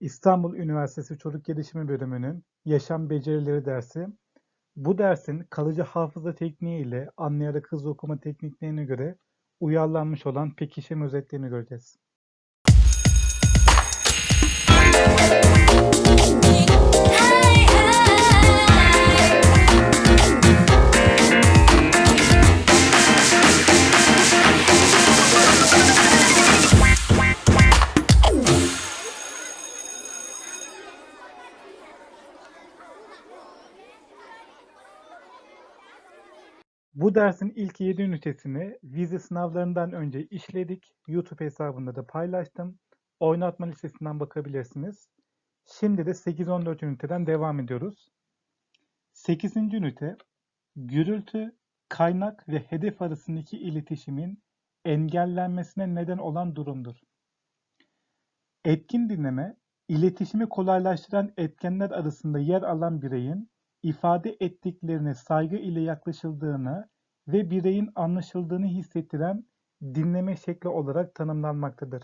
İstanbul Üniversitesi Çocuk Gelişimi Bölümünün Yaşam Becerileri dersi. Bu dersin kalıcı hafıza tekniği ile anlayarak hızlı okuma tekniklerine göre uyarlanmış olan pekişim özetlerini göreceğiz. Bu dersin ilk 7 ünitesini vize sınavlarından önce işledik. YouTube hesabında da paylaştım. Oynatma listesinden bakabilirsiniz. Şimdi de 8-14 üniteden devam ediyoruz. 8. ünite gürültü, kaynak ve hedef arasındaki iletişimin engellenmesine neden olan durumdur. Etkin dinleme, iletişimi kolaylaştıran etkenler arasında yer alan bireyin ifade ettiklerine saygı ile yaklaşıldığını ve bireyin anlaşıldığını hissettiren dinleme şekli olarak tanımlanmaktadır.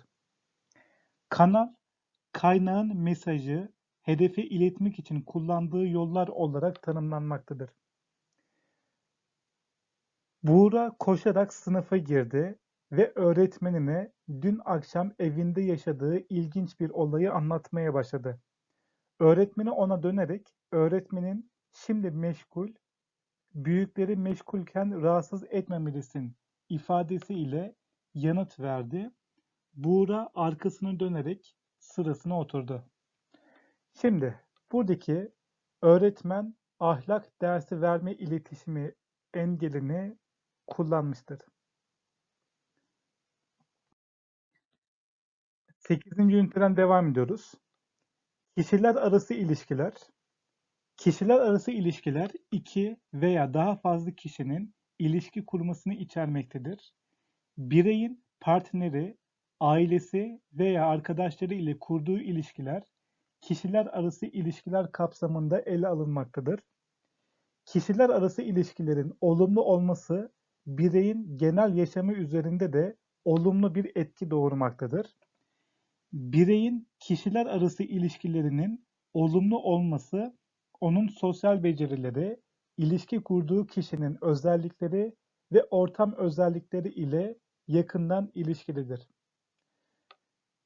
Kanal, kaynağın mesajı hedefe iletmek için kullandığı yollar olarak tanımlanmaktadır. Buğra koşarak sınıfa girdi ve öğretmenine dün akşam evinde yaşadığı ilginç bir olayı anlatmaya başladı. Öğretmeni ona dönerek öğretmenin şimdi meşgul, büyükleri meşgulken rahatsız etmemelisin ifadesi ile yanıt verdi. Buğra arkasını dönerek sırasına oturdu. Şimdi buradaki öğretmen ahlak dersi verme iletişimi engelini kullanmıştır. 8. üniteden devam ediyoruz. Kişiler arası ilişkiler. Kişiler arası ilişkiler iki veya daha fazla kişinin ilişki kurmasını içermektedir. Bireyin partneri, ailesi veya arkadaşları ile kurduğu ilişkiler kişiler arası ilişkiler kapsamında ele alınmaktadır. Kişiler arası ilişkilerin olumlu olması bireyin genel yaşamı üzerinde de olumlu bir etki doğurmaktadır. Bireyin kişiler arası ilişkilerinin olumlu olması onun sosyal becerileri, ilişki kurduğu kişinin özellikleri ve ortam özellikleri ile yakından ilişkilidir.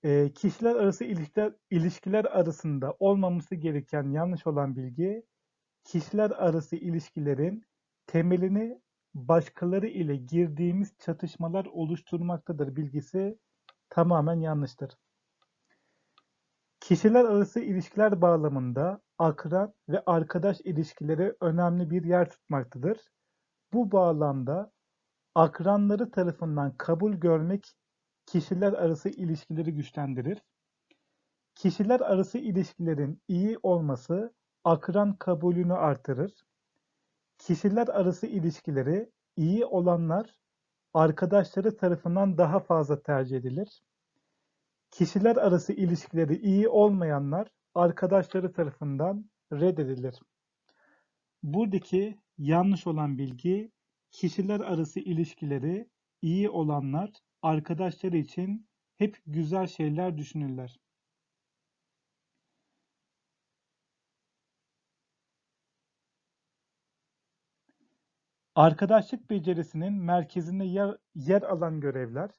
E, kişiler arası ilişkiler, ilişkiler arasında olmaması gereken yanlış olan bilgi, kişiler arası ilişkilerin temelini başkaları ile girdiğimiz çatışmalar oluşturmaktadır bilgisi tamamen yanlıştır. Kişiler arası ilişkiler bağlamında akran ve arkadaş ilişkileri önemli bir yer tutmaktadır. Bu bağlamda akranları tarafından kabul görmek kişiler arası ilişkileri güçlendirir. Kişiler arası ilişkilerin iyi olması akran kabulünü artırır. Kişiler arası ilişkileri iyi olanlar arkadaşları tarafından daha fazla tercih edilir. Kişiler arası ilişkileri iyi olmayanlar arkadaşları tarafından reddedilir. Buradaki yanlış olan bilgi kişiler arası ilişkileri iyi olanlar arkadaşları için hep güzel şeyler düşünürler. Arkadaşlık becerisinin merkezinde yer, yer alan görevler,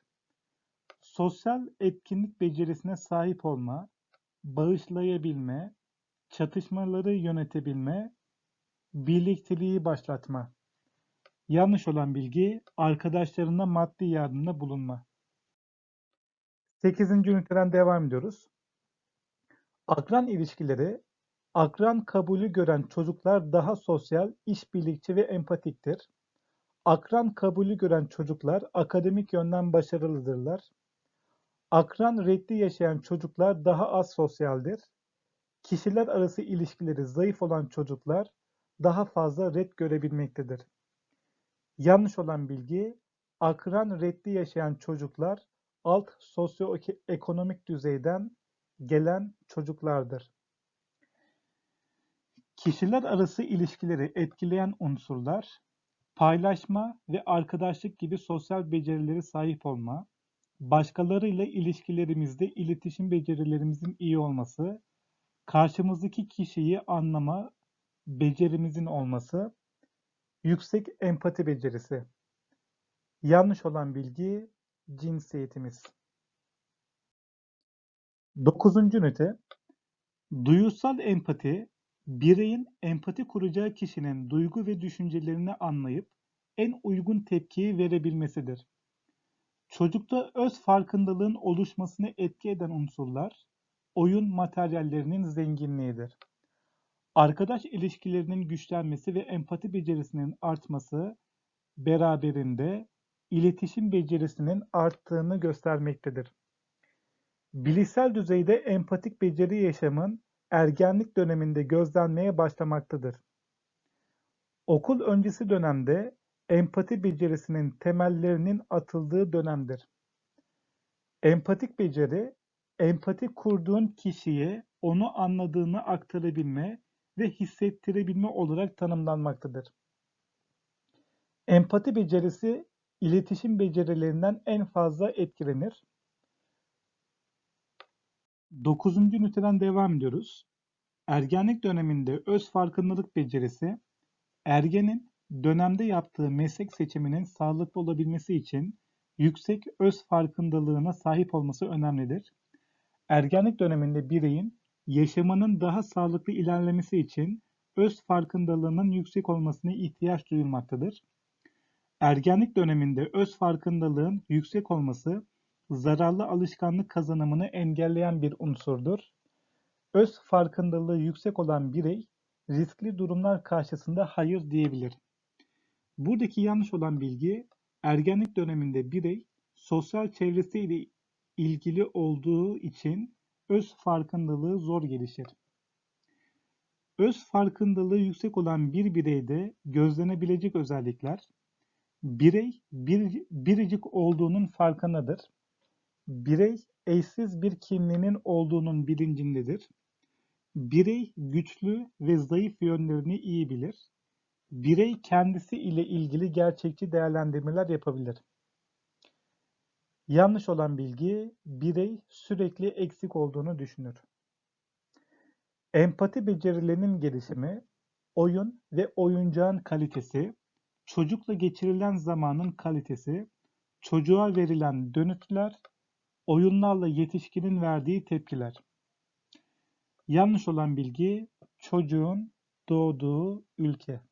sosyal etkinlik becerisine sahip olma, bağışlayabilme, çatışmaları yönetebilme, birlikteliği başlatma. Yanlış olan bilgi, arkadaşlarına maddi yardımda bulunma. 8. üniteden devam ediyoruz. Akran ilişkileri, akran kabulü gören çocuklar daha sosyal, işbirlikçi ve empatiktir. Akran kabulü gören çocuklar akademik yönden başarılıdırlar. Akran reddi yaşayan çocuklar daha az sosyaldir. Kişiler arası ilişkileri zayıf olan çocuklar daha fazla red görebilmektedir. Yanlış olan bilgi, akran reddi yaşayan çocuklar alt sosyoekonomik düzeyden gelen çocuklardır. Kişiler arası ilişkileri etkileyen unsurlar, paylaşma ve arkadaşlık gibi sosyal becerileri sahip olma, başkalarıyla ilişkilerimizde iletişim becerilerimizin iyi olması, karşımızdaki kişiyi anlama becerimizin olması, yüksek empati becerisi. Yanlış olan bilgi cinsiyetimiz. Dokuzuncu ünite Duyusal empati, bireyin empati kuracağı kişinin duygu ve düşüncelerini anlayıp en uygun tepkiyi verebilmesidir. Çocukta öz farkındalığın oluşmasını etki eden unsurlar, oyun materyallerinin zenginliğidir. Arkadaş ilişkilerinin güçlenmesi ve empati becerisinin artması beraberinde iletişim becerisinin arttığını göstermektedir. Bilişsel düzeyde empatik beceri yaşamın ergenlik döneminde gözlenmeye başlamaktadır. Okul öncesi dönemde empati becerisinin temellerinin atıldığı dönemdir. Empatik beceri, empati kurduğun kişiye onu anladığını aktarabilme ve hissettirebilme olarak tanımlanmaktadır. Empati becerisi iletişim becerilerinden en fazla etkilenir. Dokuzuncu üniteden devam ediyoruz. Ergenlik döneminde öz farkındalık becerisi, ergenin dönemde yaptığı meslek seçiminin sağlıklı olabilmesi için yüksek öz farkındalığına sahip olması önemlidir. Ergenlik döneminde bireyin yaşamının daha sağlıklı ilerlemesi için öz farkındalığının yüksek olmasına ihtiyaç duyulmaktadır. Ergenlik döneminde öz farkındalığın yüksek olması zararlı alışkanlık kazanımını engelleyen bir unsurdur. Öz farkındalığı yüksek olan birey riskli durumlar karşısında hayır diyebilir. Buradaki yanlış olan bilgi ergenlik döneminde birey sosyal çevresiyle ilgili olduğu için öz farkındalığı zor gelişir. Öz farkındalığı yüksek olan bir bireyde gözlenebilecek özellikler birey bir, biricik olduğunun farkındadır. Birey eşsiz bir kimliğinin olduğunun bilincindedir. Birey güçlü ve zayıf yönlerini iyi bilir. Birey kendisi ile ilgili gerçekçi değerlendirmeler yapabilir. Yanlış olan bilgi, birey sürekli eksik olduğunu düşünür. Empati becerilerinin gelişimi, oyun ve oyuncağın kalitesi, çocukla geçirilen zamanın kalitesi, çocuğa verilen dönütler, oyunlarla yetişkinin verdiği tepkiler. Yanlış olan bilgi, çocuğun doğduğu ülke.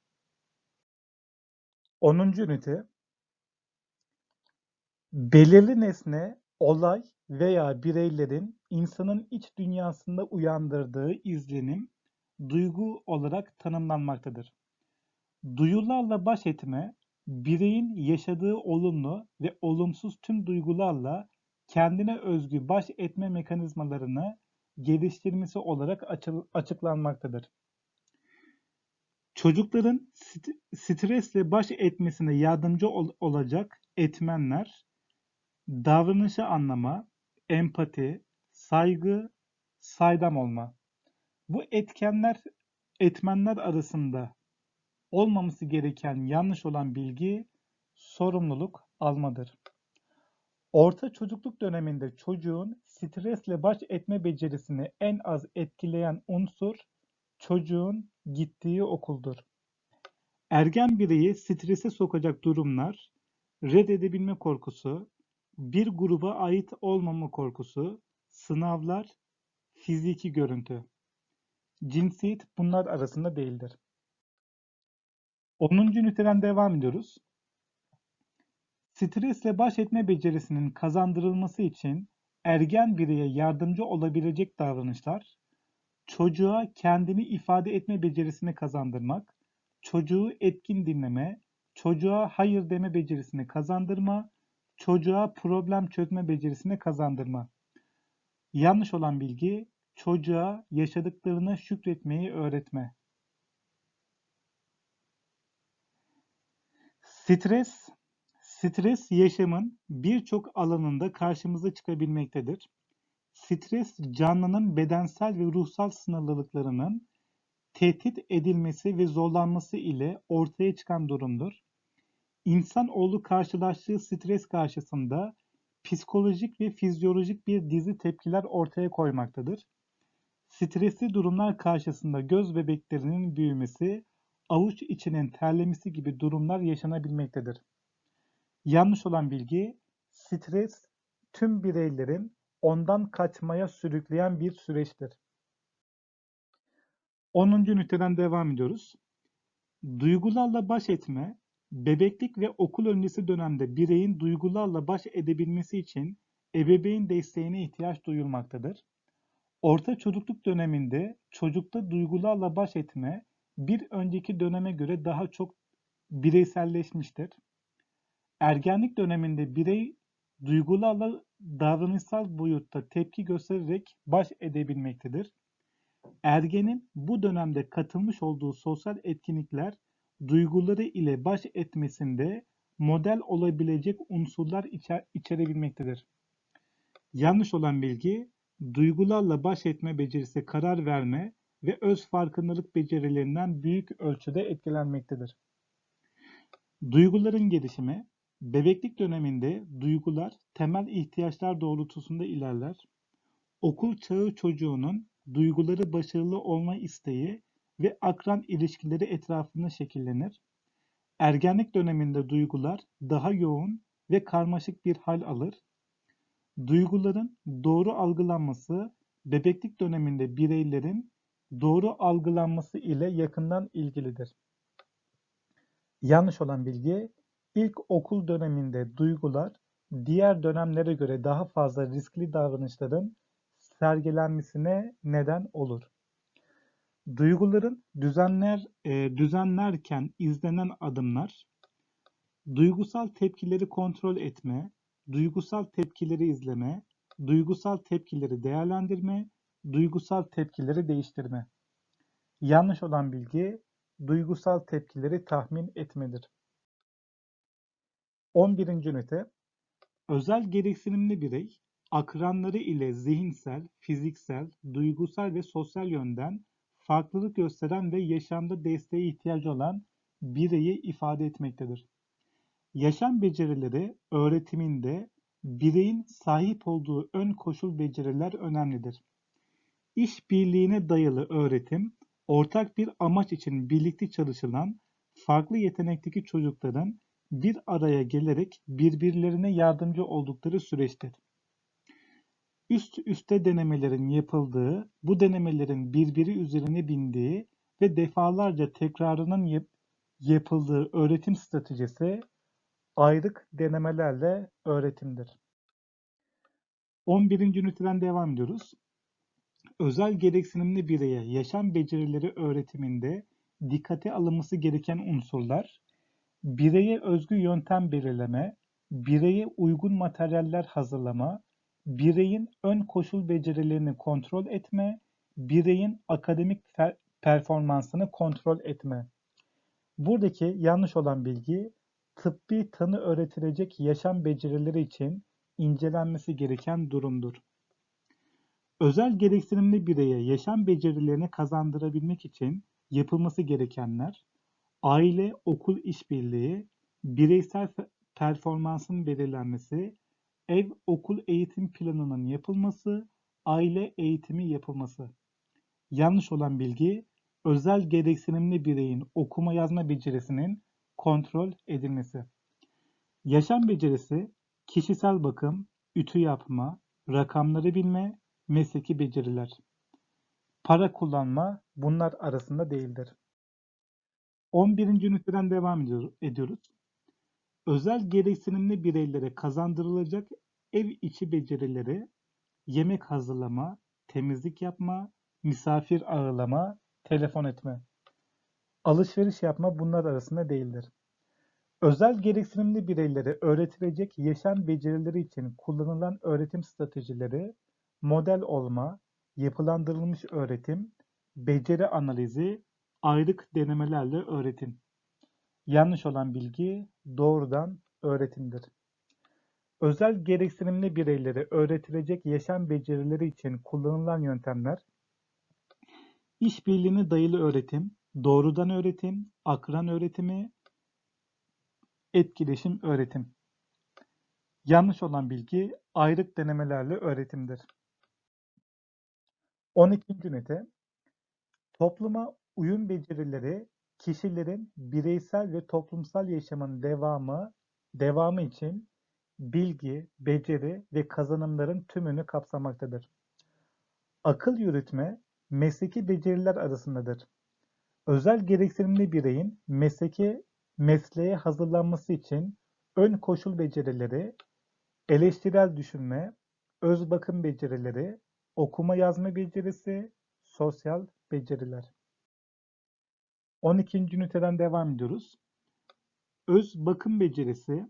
10. ünite Belirli nesne, olay veya bireylerin insanın iç dünyasında uyandırdığı izlenim, duygu olarak tanımlanmaktadır. Duyularla baş etme, bireyin yaşadığı olumlu ve olumsuz tüm duygularla kendine özgü baş etme mekanizmalarını geliştirmesi olarak açıklanmaktadır. Çocukların stresle baş etmesine yardımcı ol olacak etmenler davranışı anlama, empati, saygı, saydam olma. Bu etkenler etmenler arasında olmaması gereken yanlış olan bilgi sorumluluk almadır. Orta çocukluk döneminde çocuğun stresle baş etme becerisini en az etkileyen unsur çocuğun gittiği okuldur. Ergen bireyi strese sokacak durumlar, reddedebilme korkusu, bir gruba ait olmama korkusu, sınavlar, fiziki görüntü. Cinsiyet bunlar arasında değildir. 10. üniteden devam ediyoruz. Stresle baş etme becerisinin kazandırılması için ergen bireye yardımcı olabilecek davranışlar, çocuğa kendini ifade etme becerisini kazandırmak, çocuğu etkin dinleme, çocuğa hayır deme becerisini kazandırma, çocuğa problem çözme becerisini kazandırma. Yanlış olan bilgi, çocuğa yaşadıklarına şükretmeyi öğretme. Stres, stres yaşamın birçok alanında karşımıza çıkabilmektedir. Stres canlının bedensel ve ruhsal sınırlılıklarının tehdit edilmesi ve zorlanması ile ortaya çıkan durumdur. İnsanoğlu karşılaştığı stres karşısında psikolojik ve fizyolojik bir dizi tepkiler ortaya koymaktadır. Stresli durumlar karşısında göz bebeklerinin büyümesi, avuç içinin terlemesi gibi durumlar yaşanabilmektedir. Yanlış olan bilgi, stres tüm bireylerin ondan kaçmaya sürükleyen bir süreçtir. 10. üniteden devam ediyoruz. Duygularla baş etme, bebeklik ve okul öncesi dönemde bireyin duygularla baş edebilmesi için ebeveyn desteğine ihtiyaç duyulmaktadır. Orta çocukluk döneminde çocukta duygularla baş etme bir önceki döneme göre daha çok bireyselleşmiştir. Ergenlik döneminde birey duygularla davranışsal boyutta tepki göstererek baş edebilmektedir. Ergenin bu dönemde katılmış olduğu sosyal etkinlikler duyguları ile baş etmesinde model olabilecek unsurlar içer içerebilmektedir. Yanlış olan bilgi, duygularla baş etme becerisi karar verme ve öz farkındalık becerilerinden büyük ölçüde etkilenmektedir. Duyguların gelişimi, bebeklik döneminde duygular temel ihtiyaçlar doğrultusunda ilerler. Okul çağı çocuğunun duyguları başarılı olma isteği ve akran ilişkileri etrafında şekillenir. Ergenlik döneminde duygular daha yoğun ve karmaşık bir hal alır. Duyguların doğru algılanması bebeklik döneminde bireylerin doğru algılanması ile yakından ilgilidir. Yanlış olan bilgi, ilk okul döneminde duygular diğer dönemlere göre daha fazla riskli davranışların sergilenmesine neden olur. Duyguların düzenler e, düzenlerken izlenen adımlar, duygusal tepkileri kontrol etme, duygusal tepkileri izleme, duygusal tepkileri değerlendirme, duygusal tepkileri değiştirme. Yanlış olan bilgi, duygusal tepkileri tahmin etmedir. 11. ünite Özel gereksinimli birey, akranları ile zihinsel, fiziksel, duygusal ve sosyal yönden farklılık gösteren ve yaşamda desteğe ihtiyacı olan bireyi ifade etmektedir. Yaşam becerileri öğretiminde bireyin sahip olduğu ön koşul beceriler önemlidir. İşbirliğine dayalı öğretim, ortak bir amaç için birlikte çalışılan farklı yetenekteki çocukların bir araya gelerek birbirlerine yardımcı oldukları süreçtir. Üst üste denemelerin yapıldığı, bu denemelerin birbiri üzerine bindiği ve defalarca tekrarının yap yapıldığı öğretim stratejisi ayrık denemelerle öğretimdir. 11. üniteden devam ediyoruz. Özel gereksinimli bireye yaşam becerileri öğretiminde dikkate alınması gereken unsurlar, bireye özgü yöntem belirleme, bireye uygun materyaller hazırlama, bireyin ön koşul becerilerini kontrol etme, bireyin akademik performansını kontrol etme. Buradaki yanlış olan bilgi, tıbbi tanı öğretilecek yaşam becerileri için incelenmesi gereken durumdur. Özel gereksinimli bireye yaşam becerilerini kazandırabilmek için yapılması gerekenler, aile-okul işbirliği, bireysel performansın belirlenmesi, ev-okul eğitim planının yapılması, aile eğitimi yapılması. Yanlış olan bilgi, özel gereksinimli bireyin okuma yazma becerisinin kontrol edilmesi. Yaşam becerisi, kişisel bakım, ütü yapma, rakamları bilme, mesleki beceriler. Para kullanma bunlar arasında değildir. 11. üniteden devam ediyoruz. Özel gereksinimli bireylere kazandırılacak ev içi becerileri yemek hazırlama, temizlik yapma, misafir ağırlama, telefon etme. Alışveriş yapma bunlar arasında değildir. Özel gereksinimli bireylere öğretilecek yaşam becerileri için kullanılan öğretim stratejileri model olma, yapılandırılmış öğretim, beceri analizi, ayrık denemelerle öğretim. Yanlış olan bilgi doğrudan öğretimdir. Özel gereksinimli bireylere öğretilecek yaşam becerileri için kullanılan yöntemler işbirliğine dayalı öğretim, doğrudan öğretim, akran öğretimi, etkileşim öğretim. Yanlış olan bilgi ayrık denemelerle öğretimdir. 12. ünite Topluma uyum becerileri kişilerin bireysel ve toplumsal yaşamın devamı devamı için bilgi, beceri ve kazanımların tümünü kapsamaktadır. Akıl yürütme mesleki beceriler arasındadır. Özel gereksinimli bireyin mesleki mesleğe hazırlanması için ön koşul becerileri, eleştirel düşünme, öz bakım becerileri, okuma yazma becerisi, sosyal beceriler. 12. üniteden devam ediyoruz. Öz bakım becerisi,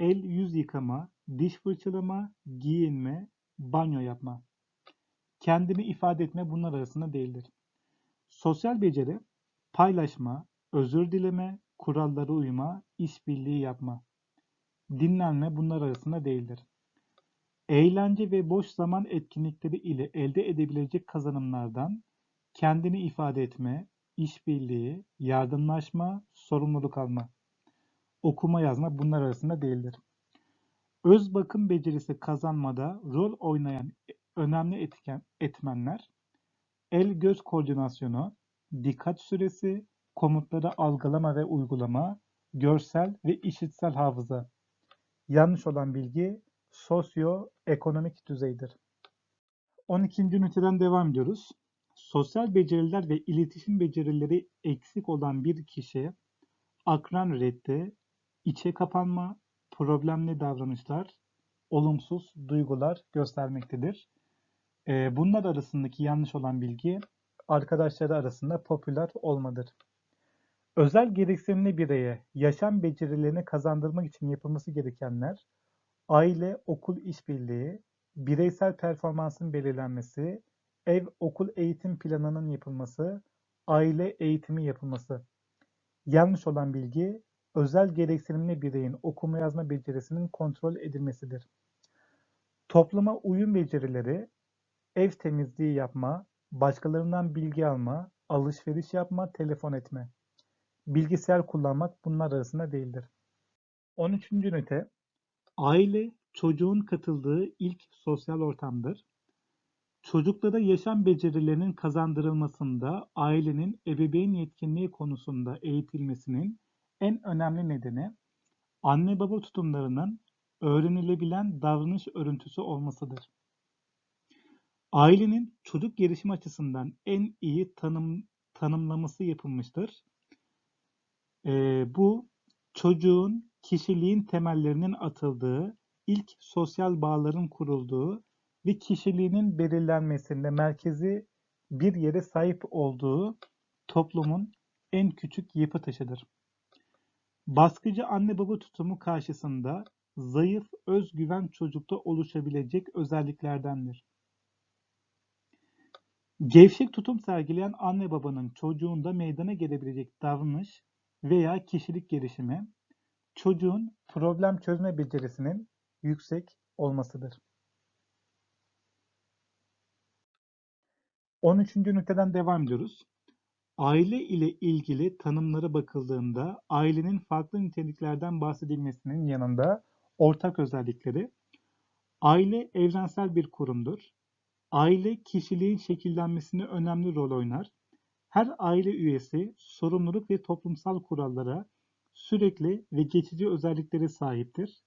el yüz yıkama, diş fırçalama, giyinme, banyo yapma. Kendini ifade etme bunlar arasında değildir. Sosyal beceri, paylaşma, özür dileme, kurallara uyma, işbirliği yapma. Dinlenme bunlar arasında değildir. Eğlence ve boş zaman etkinlikleri ile elde edebilecek kazanımlardan kendini ifade etme, işbirliği, yardımlaşma, sorumluluk alma. Okuma yazma bunlar arasında değildir. Öz bakım becerisi kazanmada rol oynayan önemli etken, etmenler el-göz koordinasyonu, dikkat süresi, komutları algılama ve uygulama, görsel ve işitsel hafıza. Yanlış olan bilgi sosyoekonomik düzeydir. 12. üniteden devam ediyoruz. Sosyal beceriler ve iletişim becerileri eksik olan bir kişi akran reddi, içe kapanma, problemli davranışlar, olumsuz duygular göstermektedir. Ee, bunlar arasındaki yanlış olan bilgi arkadaşları arasında popüler olmadır. Özel gereksinimli bireye yaşam becerilerini kazandırmak için yapılması gerekenler aile okul işbirliği, bireysel performansın belirlenmesi, ev okul eğitim planının yapılması, aile eğitimi yapılması. Yanlış olan bilgi özel gereksinimli bireyin okuma yazma becerisinin kontrol edilmesidir. Topluma uyum becerileri ev temizliği yapma, başkalarından bilgi alma, alışveriş yapma, telefon etme. Bilgisayar kullanmak bunlar arasında değildir. 13. ünite Aile çocuğun katıldığı ilk sosyal ortamdır. Çocuklara yaşam becerilerinin kazandırılmasında ailenin ebeveyn yetkinliği konusunda eğitilmesinin en önemli nedeni anne baba tutumlarının öğrenilebilen davranış örüntüsü olmasıdır. Ailenin çocuk gelişimi açısından en iyi tanım, tanımlaması yapılmıştır. Ee, bu çocuğun kişiliğin temellerinin atıldığı, ilk sosyal bağların kurulduğu ve kişiliğinin belirlenmesinde merkezi bir yere sahip olduğu toplumun en küçük yapı taşıdır. Baskıcı anne baba tutumu karşısında zayıf özgüven çocukta oluşabilecek özelliklerdendir. Gevşek tutum sergileyen anne babanın çocuğunda meydana gelebilecek davranış veya kişilik gelişimi, çocuğun problem çözme becerisinin yüksek olmasıdır. 13. üniteden devam ediyoruz. Aile ile ilgili tanımlara bakıldığında ailenin farklı niteliklerden bahsedilmesinin yanında ortak özellikleri aile evrensel bir kurumdur. Aile kişiliğin şekillenmesine önemli rol oynar. Her aile üyesi sorumluluk ve toplumsal kurallara sürekli ve geçici özelliklere sahiptir.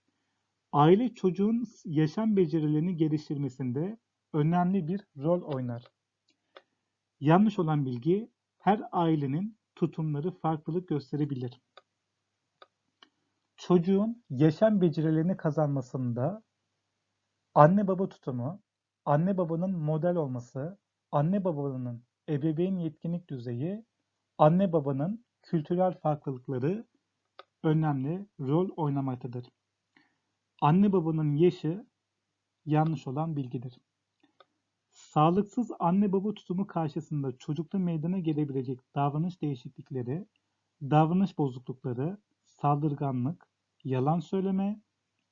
Aile çocuğun yaşam becerilerini geliştirmesinde önemli bir rol oynar. Yanlış olan bilgi her ailenin tutumları farklılık gösterebilir. Çocuğun yaşam becerilerini kazanmasında anne baba tutumu, anne babanın model olması, anne babanın ebeveyn yetkinlik düzeyi, anne babanın kültürel farklılıkları önemli rol oynamaktadır. Anne babanın yaşı yanlış olan bilgidir. Sağlıksız anne baba tutumu karşısında çocukta meydana gelebilecek davranış değişiklikleri, davranış bozuklukları, saldırganlık, yalan söyleme,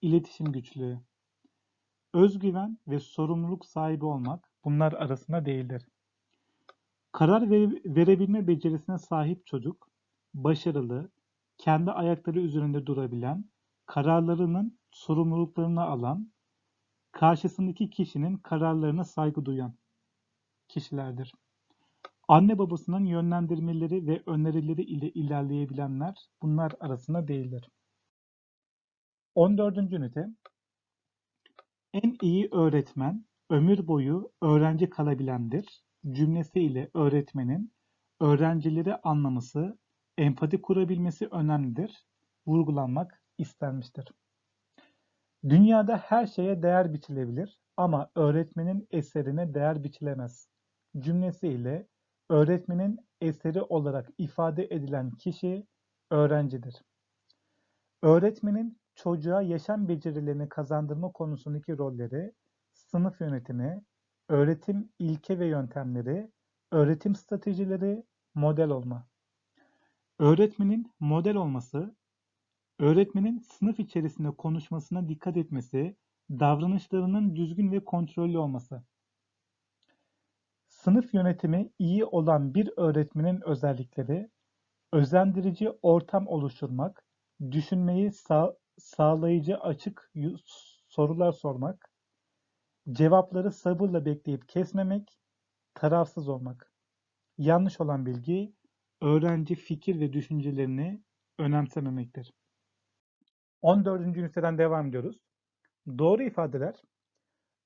iletişim güçlüğü, özgüven ve sorumluluk sahibi olmak bunlar arasında değildir. Karar verebilme becerisine sahip çocuk, başarılı, kendi ayakları üzerinde durabilen, kararlarının sorumluluklarını alan, karşısındaki kişinin kararlarına saygı duyan kişilerdir. Anne babasının yönlendirmeleri ve önerileri ile ilerleyebilenler bunlar arasında değildir. 14. ünite En iyi öğretmen ömür boyu öğrenci kalabilendir cümlesiyle öğretmenin öğrencileri anlaması, empati kurabilmesi önemlidir, vurgulanmak istenmiştir. Dünyada her şeye değer biçilebilir ama öğretmenin eserine değer biçilemez. Cümlesiyle öğretmenin eseri olarak ifade edilen kişi öğrencidir. Öğretmenin çocuğa yaşam becerilerini kazandırma konusundaki rolleri, sınıf yönetimi, öğretim ilke ve yöntemleri, öğretim stratejileri, model olma. Öğretmenin model olması, öğretmenin sınıf içerisinde konuşmasına dikkat etmesi, davranışlarının düzgün ve kontrollü olması. Sınıf yönetimi iyi olan bir öğretmenin özellikleri, özendirici ortam oluşturmak, düşünmeyi sağ, sağlayıcı açık sorular sormak, cevapları sabırla bekleyip kesmemek, tarafsız olmak. Yanlış olan bilgi, öğrenci fikir ve düşüncelerini önemsememektir. 14. üniteden devam ediyoruz. Doğru ifadeler,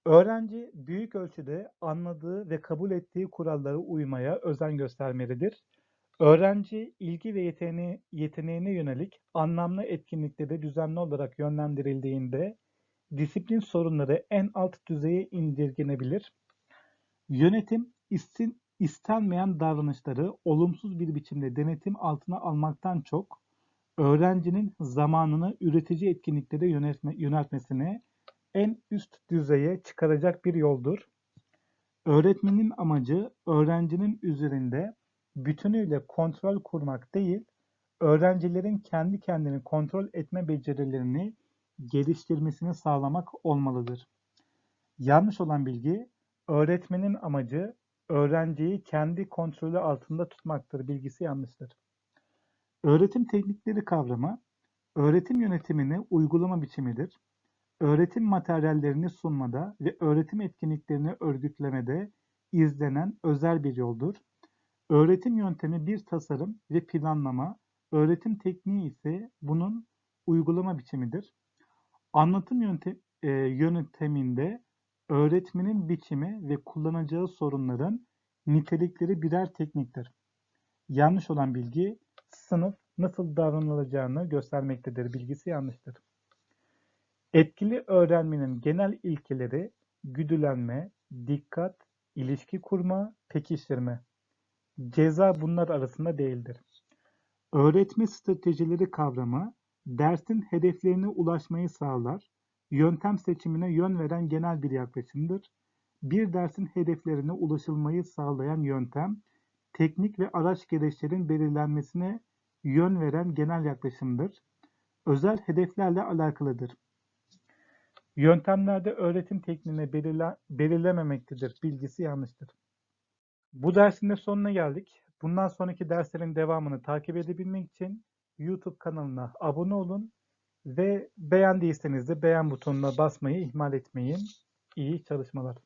öğrenci büyük ölçüde anladığı ve kabul ettiği kurallara uymaya özen göstermelidir. Öğrenci ilgi ve yeteneği, yeteneğine yönelik anlamlı etkinliklere düzenli olarak yönlendirildiğinde disiplin sorunları en alt düzeye indirgenebilir. Yönetim istin, istenmeyen davranışları olumsuz bir biçimde denetim altına almaktan çok öğrencinin zamanını üretici etkinliklere yönetme, yöneltmesine en üst düzeye çıkaracak bir yoldur. Öğretmenin amacı öğrencinin üzerinde bütünüyle kontrol kurmak değil, öğrencilerin kendi kendini kontrol etme becerilerini geliştirmesini sağlamak olmalıdır. Yanlış olan bilgi, öğretmenin amacı öğrenciyi kendi kontrolü altında tutmaktır bilgisi yanlıştır. Öğretim teknikleri kavramı, öğretim yönetimini uygulama biçimidir. Öğretim materyallerini sunmada ve öğretim etkinliklerini örgütlemede izlenen özel bir yoldur. Öğretim yöntemi bir tasarım ve planlama, öğretim tekniği ise bunun uygulama biçimidir. Anlatım yöntem, e, yönteminde öğretmenin biçimi ve kullanacağı sorunların nitelikleri birer tekniktir. Yanlış olan bilgi sınıf nasıl davranılacağını göstermektedir. Bilgisi yanlıştır. Etkili öğrenmenin genel ilkeleri güdülenme, dikkat, ilişki kurma, pekiştirme. Ceza bunlar arasında değildir. Öğretme stratejileri kavramı dersin hedeflerine ulaşmayı sağlar, yöntem seçimine yön veren genel bir yaklaşımdır. Bir dersin hedeflerine ulaşılmayı sağlayan yöntem, teknik ve araç gereçlerin belirlenmesine yön veren genel yaklaşımdır. Özel hedeflerle alakalıdır. Yöntemlerde öğretim tekniğini belirle, belirlememektedir. Bilgisi yanlıştır. Bu dersin de sonuna geldik. Bundan sonraki derslerin devamını takip edebilmek için YouTube kanalına abone olun ve beğendiyseniz de beğen butonuna basmayı ihmal etmeyin. İyi çalışmalar.